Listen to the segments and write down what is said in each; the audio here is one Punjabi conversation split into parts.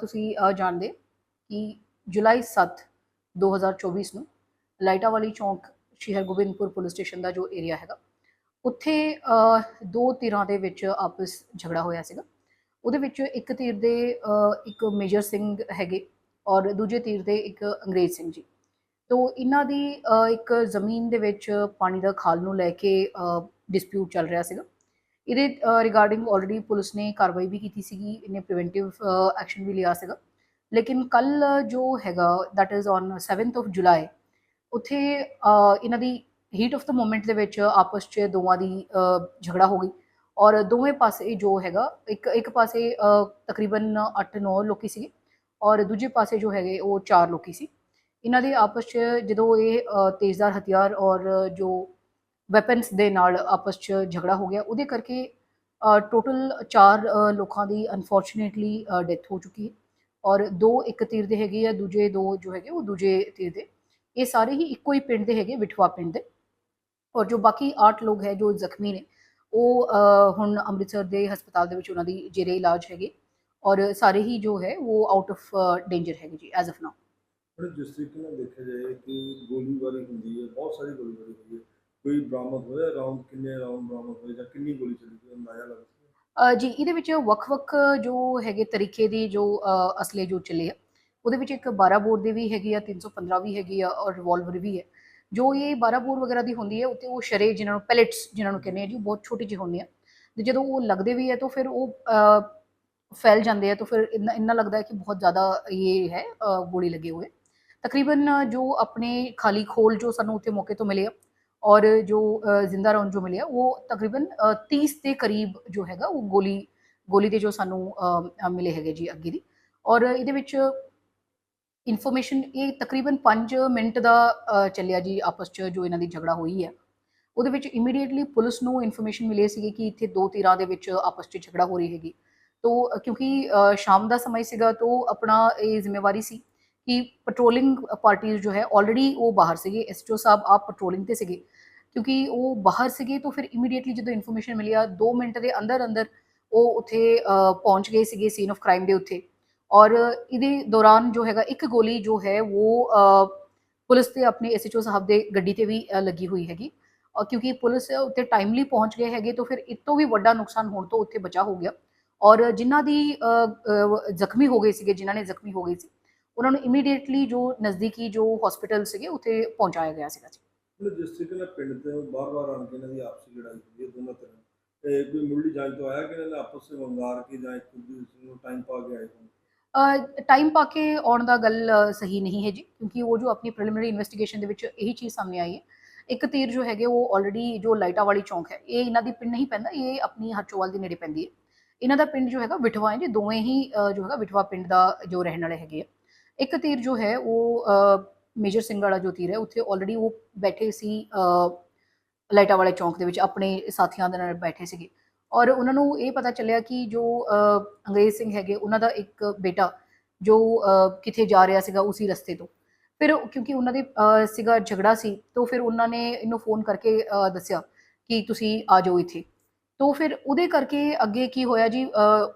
ਤੁਸੀਂ ਜਾਣਦੇ ਕਿ ਜੁਲਾਈ 7 2024 ਨੂੰ ਲਾਈਟਾ ਵਾਲੀ ਚੌਂਕ ਸ਼੍ਰੀ ਹਰਗੋਬਿੰਦਪੁਰ ਪੁਲਿਸ ਸਟੇਸ਼ਨ ਦਾ ਜੋ ਏਰੀਆ ਹੈਗਾ, ਉੱਥੇ ਦੋ ਧਿਰਾਂ ਦੇ ਵਿੱਚ ਆਪਸ ਝਗੜਾ ਹੋਇਆ ਸੀਗਾ। ਉਹਦੇ ਵਿੱਚ ਇੱਕ ਧਿਰ ਦੇ ਇੱਕ ਮੇਜਰ ਸਿੰਘ ਹੈਗੇ ਔਰ ਦੂਜੇ ਧਿਰ ਦੇ ਇੱਕ ਅੰਗਰੇਜ਼ ਸਿੰਘ ਜੀ। ਤੋ ਇਹਨਾਂ ਦੀ ਇੱਕ ਜ਼ਮੀਨ ਦੇ ਵਿੱਚ ਪਾਣੀ ਦਾ ਖਾਲ ਨੂੰ ਲੈ ਕੇ ਡਿਸਪਿਊਟ ਚੱਲ ਰਿਹਾ ਸੀਗਾ। ਇਹਦੇ ਰਿਗਾਰਡਿੰਗ ਆਲਰੇਡੀ ਪੁਲਿਸ ਨੇ ਕਾਰਵਾਈ ਵੀ ਕੀਤੀ ਸੀਗੀ, ਇਹਨੇ ਪ੍ਰੀਵੈਂਟਿਵ ਐਕਸ਼ਨ ਵੀ ਲਿਆ ਸੀਗਾ। ਲੇਕਿਨ ਕੱਲ ਜੋ ਹੈਗਾ that is on 7th of July ਉੱਥੇ ਇਹਨਾਂ ਦੀ ਹੀਟ ਆਫ ਦਾ ਮੂਮੈਂਟ ਦੇ ਵਿੱਚ ਆਪਸ 'ਚ ਦੋਵਾਂ ਦੀ ਝਗੜਾ ਹੋ ਗਈ। ਔਰ ਦੋਵੇਂ ਪਾਸੇ ਜੋ ਹੈਗਾ, ਇੱਕ ਇੱਕ ਪਾਸੇ ਤਕਰੀਬਨ 8-9 ਲੋਕੀ ਸੀਗੇ, ਔਰ ਦੂਜੇ ਪਾਸੇ ਜੋ ਹੈਗੇ, ਉਹ 4 ਲੋਕੀ ਸੀ। ਇਹਨਾਂ ਦੇ ਆਪਸ 'ਚ ਜਦੋਂ ਇਹ ਤੇਜ਼ਦਾਰ ਹਥਿਆਰ ਔਰ ਜੋ ਵੈਪਨਸ ਦੇ ਨਾਲ ਆਪਸ 'ਚ ਝਗੜਾ ਹੋ ਗਿਆ। ਉਹਦੇ ਕਰਕੇ ਟੋਟਲ 4 ਲੋਕਾਂ ਦੀ ਅਨਫੋਰਚੂਨੇਟਲੀ ਡੈਥ ਹੋ ਚੁੱਕੀ ਹੈ। ਔਰ ਦੋ ਇੱਕ ਤੀਰ ਦੇ ਹੈਗੇ ਆ, ਦੂਜੇ ਦੋ ਜੋ ਹੈਗੇ ਉਹ ਦੂਜੇ ਤੀਰ ਦੇ। ਇਹ ਸਾਰੇ ਹੀ ਇੱਕੋ ਹੀ ਪਿੰਡ ਦੇ ਹੈਗੇ, ਵਿਠਵਾ ਪਿੰਡ ਦੇ। ਔਰ ਜੋ ਬਾਕੀ 8 ਲੋਕ ਹੈ, ਜੋ ਜ਼ਖਮੀ ਨੇ, ਉਹ ਹੁਣ ਅੰਮ੍ਰਿਤਸਰ ਦੇ ਹਸਪਤਾਲ ਦੇ ਵਿੱਚ ਉਹਨਾਂ ਦੀ ਜੇਰੇ ਇਲਾਜ ਹੈਗੇ। ਔਰ ਸਾਰੇ ਹੀ ਜੋ ਹੈ, ਉਹ ਆਊਟ ਆਫ ਡੇਂਜਰ ਹੈਗੇ ਜੀ ਐਜ਼ ਆਫ ਨਾਓ ਜਿਸ ਤਰੀਕੇ ਨਾਲ ਦੇਖਿਆ ਜਾਏ ਕਿ ਗੋਲੀਬਾਰੀ ਹੁੰਦੀ ਹੈ, ਬਹੁਤ ਸਾਰੀ ਗੋਲੀਬਾਰੀ ਹੁੰਦੀ ਹੈ ਕੋਈ ਬਰਾਮਦ ਹੋਇਆ? ਰਾਉਂਡ ਕਿੰਨੇ ਰਾਉਂਡ ਬਰਾਮਦ ਹੋਏ ਜਾਂ ਕਿੰਨੀ ਗੋਲੀ ਚੱਲੀ ਕੋਈ ਅੰਦਾਜ਼ਾ ਲੱਗ ਸਕਦਾ ਜੀ, ਇਹਦੇ ਵਿੱਚ ਵੱਖ-ਵੱਖ ਜੋ ਹੈਗੇ ਤਰੀਕੇ ਦੀ ਜੋ ਅਸਲੇ ਜੋ ਚੱਲੇ ਆ, ਉਹਦੇ ਵਿੱਚ ਇੱਕ 12 ਬੋਰ ਦੇ ਵੀ ਹੈਗੀ ਆ 315 ਵੀ ਹੈਗੀ ਆ ਔਰ ਰਿਵਾਲਵਰ ਵੀ ਹੈ। ਜੋ ਇਹ 12 ਬੋਰ ਵਗੈਰਾ ਦੀ ਹੁੰਦੀ ਹੈ, ਉੱਤੇ ਉਹ ਸ਼ਰੇ ਜਿਨ੍ਹਾਂ ਨੂੰ ਪੈਲੇਟਸ ਜਿਨ੍ਹਾਂ ਨੂੰ ਕਹਿੰਦੇ ਆ ਜੀ ਬਹੁਤ ਛੋਟੀ ਜਿਹੀ ਹੁੰਦੀ ਆ। ਤੇ ਜਦੋਂ ਉਹ ਲੱਗਦੇ ਵੀ ਹੈ, ਤਾਂ ਫਿਰ ਉਹ ਫੈਲ ਜਾਂਦੇ ਆ, ਤਾਂ ਫਿਰ ਇੰਨਾ ਲੱਗਦਾ ਹੈ ਕਿ ਬਹੁਤ ਜ਼ਿਆਦਾ ਇਹ ਹੈ ਗੋਲੀ ਲੱਗੇ ਹੋਏ। ਤਕਰੀਬਨ ਜੋ ਆਪਣੇ ਖਾਲੀ ਖੋਲ ਜੋ ਸਾਨੂੰ ਉੱਥੇ ਮੌਕੇ ਤੋਂ ਮਿਲੇ ਆ ਔਰ ਜੋ ਜ਼ਿੰਦਾ ਰੌਂਦ ਜੋ ਮਿਲਿਆ ਉਹ ਤਕਰੀਬਨ ਅ, 30 ਦੇ ਕਰੀਬ ਜੋ ਹੈਗਾ ਉਹ ਗੋਲੀ ਗੋਲੀ ਦੇ ਜੋ ਸਾਨੂੰ ਮਿਲੇ ਹੈਗੇ ਜੀ ਅੱਗੇ ਦੀ ਔਰ ਇਹਦੇ ਵਿੱਚ ਇਨਫੋਰਮੇਸ਼ਨ ਇਹ ਤਕਰੀਬਨ 5 ਮਿੰਟ ਦਾ ਚੱਲਿਆ ਜੀ ਆਪਸ 'ਚ ਜੋ ਇਹਨਾਂ ਦੀ ਝਗੜਾ ਹੋਈ ਹੈ ਉਹਦੇ ਵਿੱਚ ਇਮੀਡੀਏਟਲੀ ਪੁਲਿਸ ਨੂੰ ਇਨਫੋਰਮੇਸ਼ਨ ਮਿਲੇ ਸੀਗੀ ਕਿ ਇੱਥੇ ਦੋ ਧਿਰਾਂ ਦੇ ਵਿੱਚ ਆਪਸ 'ਚ ਝਗੜਾ ਹੋ ਰਹੀ ਹੈਗੀ ਤੋ ਕਿਉਂਕਿ ਸ਼ਾਮ ਦਾ ਸਮਾਂ ਸੀਗਾ ਤੋ ਆਪਣਾ ਇਹ ਜ਼ਿੰਮੇਵਾਰੀ ਸੀ ਕਿ ਪੈਟਰੋਲਿੰਗ ਪਾਰਟੀਆਂ ਜੋ ਹੈ ਆਲਰੇਡੀ ਉਹ ਬਾਹਰ ਸੀਗੇ ਐਸਟੋ ਸਾਹਿਬ ਆਪ ਪੈਟਰੋਲਿੰਗ ਤੇ ਸੀਗੇ। ਕਿਉਂਕਿ ਉਹ ਬਾਹਰ ਸੀਗੇ ਤਾਂ ਫਿਰ ਇਮੀਡੀਏਟਲੀ ਜਦੋਂ ਇਨਫੋਰਮੇਸ਼ਨ ਮਿਲੀ ਆ 2 ਮਿੰਟ ਦੇ ਅੰਦਰ ਅੰਦਰ ਉਹ ਉੱਥੇ ਪਹੁੰਚ ਗਏ ਸੀਗੇ ਸੀਨ ਆਫ ਕ੍ਰਾਈਮ ਦੇ ਉੱਤੇ। ਔਰ ਇਹਦੇ ਦੌਰਾਨ ਜੋ ਹੈਗਾ, ਇੱਕ ਗੋਲੀ ਜੋ ਹੈ ਉਹ ਪੁਲਿਸ ਤੇ ਆਪਣੇ ਐਸਐਚਓ ਸਾਹਿਬ ਦੇ ਗੱਡੀ ਤੇ ਵੀ ਲੱਗੀ ਹੋਈ ਹੈਗੀ। ਔਰ ਕਿਉਂਕਿ ਪੁਲਿਸ ਉੱਤੇ ਟਾਈਮਲੀ ਪਹੁੰਚ ਗਏ ਹੈਗੇ ਤਾਂ ਫਿਰ ਇਸ ਤੋਂ ਵੀ ਵੱਡਾ ਨੁਕਸਾਨ ਹੋਣ ਤੋਂ ਉੱਥੇ ਬਚਾ ਹੋ ਗਿਆ। ਔਰ ਜਿਨ੍ਹਾਂ ਦੀ ਜ਼ਖਮੀ ਹੋ ਗਏ ਸੀਗੇ, ਜਿਨ੍ਹਾਂ ਨੇ ਜ਼ਖਮੀ ਹੋ ਗਏ ਸੀ ਉਹਨਾਂ ਨੂੰ ਇਮੀਡੀਏਟਲੀ ਜੋ ਨਜ਼ਦੀਕੀ ਜੋ ਹਸਪੀਟਲ ਸੀਗੇ ਉੱਥੇ ਪਹੁੰਚਾਇਆ ਗਿਆ ਸੀਗਾ ਜੀ। ਮਤਲਬ ਜਿਸ ਤਰੀਕੇ ਨਾਲ ਪਿੰਡ ਦੇ ਬਾਰ-ਬਾਰ ਆਣ ਕੇ ਇਹਨਾਂ ਦੀ ਆਪਸੀ ਲੜਾਈ ਹੁੰਦੀ ਹੈ ਦੋਨਾਂ ਤਰ੍ਹਾਂ ਤੇ ਕੋਈ ਮੁੱਢਲੀ ਜਾਂਚ ਤੋਂ ਆਇਆ ਕਿ ਇਹਨਾਂ ਨੇ ਆਪਸ ਵਿੱਚ ਵੰਗਾਰ ਕੇ ਜਾਂ ਇੱਕ ਦੂਸਰੇ ਨੂੰ ਟਾਈਮ ਪਾ ਕੇ ਆਏ ਹੋਣ? ਟਾਈਮ ਪਾ ਕੇ ਆਉਣ ਦਾ ਗੱਲ ਸਹੀ ਨਹੀਂ ਹੈ ਜੀ ਕਿਉਂਕਿ ਉਹ ਜੋ ਆਪਣੀ ਪ੍ਰੀਲਿਮਿਨਰੀ ਇਨਵੈਸਟੀਗੇਸ਼ਨ ਦੇ ਵਿੱਚ ਇਹੀ ਚੀਜ਼ ਸਾਹਮਣੇ ਆਈ ਹੈ। ਇੱਕ ਤੀਰ ਜੋ ਹੈਗੇ ਉਹ ਆਲਰੇਡੀ ਜੋ ਲਾਈਟਾ ਵਾਲੀ ਚੌਂਕ ਹੈ ਇਹ ਇਹਨਾਂ ਦੀ ਪਿੰਡ ਨਹੀਂ ਪੈਂਦਾ ਇਹ ਆਪਣੀ ਹਰਚੋਵਾਲ ਦੇ ਨੇੜੇ ਪੈਂਦੀ ਹੈ। ਇਹਨਾਂ ਦਾ ਪਿੰਡ ਜੋ ਹੈਗਾ ਵਿਠਵਾ ਹੈ ਜੀ ਦੋਵੇਂ ਹੀ ਜੋ ਹੈਗਾ ਵਿਠਵਾ ਪਿੰਡ ਦਾ ਜੋ ਰਹਿਣ ਵਾਲੇ ਹੈਗੇ ਆ। ਇੱਕ ਤੀਰ ਜੋ ਹੈ ਉਹ ਮੇਜਰ ਸਿੰਘ ਵਾਲਾ ਜੋ ਤੀਰ ਹੈ ਉੱਥੇ ਆਲਰੇਡੀ ਉਹ ਬੈਠੇ ਸੀ ਅ, ਲਾਈਟਾ ਵਾਲੇ ਚੌਂਕ ਦੇ ਵਿੱਚ ਆਪਣੇ ਸਾਥੀਆਂ ਦੇ ਨਾਲ ਬੈਠੇ ਸੀਗੇ। ਔਰ ਉਹਨਾਂ ਨੂੰ ਇਹ ਪਤਾ ਚੱਲਿਆ ਕਿ ਜੋ ਅੰਗਰੇਜ਼ ਸਿੰਘ ਹੈਗੇ ਉਹਨਾਂ ਦਾ ਇੱਕ ਬੇਟਾ ਜੋ ਅ, ਜਾ ਰਿਹਾ ਸੀਗਾ ਉਸੇ ਰਸਤੇ ਤੋਂ। ਫਿਰ ਕਿਉਂਕਿ ਉਹਨਾਂ ਦੇ ਸੀਗਾ ਝਗੜਾ ਸੀ ਤਾਂ ਫਿਰ ਉਹਨਾਂ ਨੇ ਇਹਨੂੰ ਫੋਨ ਕਰਕੇ ਦੱਸਿਆ ਕਿ ਤੁਸੀਂ ਆ ਜਾਓ ਇੱਥੇ। ਤਾਂ ਫਿਰ ਉਹਦੇ ਕਰਕੇ ਅੱਗੇ ਕੀ ਹੋਇਆ ਜੀ ਅ,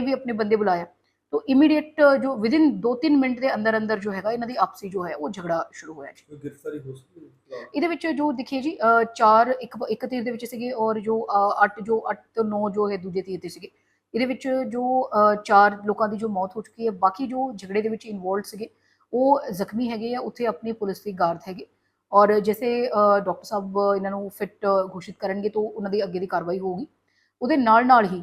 ਵੀ ਆਪਣੇ ਬੰਦੇ ਬੁਲਾਇਆ। ਤਾਂ ਇਮੀਡੀਏਟ ਜੋ ਵਿਦਿਨ 2-3 ਮਿੰਟ ਦੇ ਅੰਦਰ ਅੰਦਰ ਜੋ ਹੈਗਾ ਇਹਨਾਂ ਦੀ ਆਪਸੀ ਜੋ ਹੈ ਉਹ ਝਗੜਾ ਸ਼ੁਰੂ ਹੋਇਆ ਜੀ ਕੋਈ ਗ੍ਰਿਫਤਾਰੀ ਹੋ ਸਕਦੀ ਹੈ ਇਹਦੇ ਵਿੱਚ ਜੋ ਦਿਖੇ ਜੀ ਚਾਰ ਇੱਕ ਇੱਕ ਤੀਰ ਦੇ ਵਿੱਚ ਸੀਗੇ ਔਰ ਜੋ 8 ਜੋ 8 ਤੋਂ 9 ਜੋ ਹੈ ਦੂਜੇ ਤੀਰ ਤੇ ਸੀਗੇ ਇਹਦੇ ਵਿੱਚ ਜੋ ਚਾਰ ਲੋਕਾਂ ਦੀ ਜੋ ਮੌਤ ਹੋ ਚੁੱਕੀ ਹੈ ਬਾਕੀ ਜੋ ਝਗੜੇ ਦੇ ਵਿੱਚ ਇਨਵੋਲਡ ਸੀਗੇ ਉਹ ਜ਼ਖਮੀ ਹੈਗੇ ਆ ਉੱਥੇ ਆਪਣੀ ਪੁਲਿਸ ਦੀ ਗਾਰਡ ਹੈਗੇ ਔਰ ਜੈਸੇ ਡਾਕਟਰ ਸਾਹਿਬ ਇਹਨਾਂ ਨੂੰ ਫਿਟ ਘੋਸ਼ਿਤ ਕਰਨਗੇ ਤਾਂ ਉਹਨਾਂ ਦੀ ਅੱਗੇ ਦੀ ਕਾਰਵਾਈ ਹੋਊਗੀ ਉਹਦੇ ਨਾਲ ਨਾਲ ਹੀ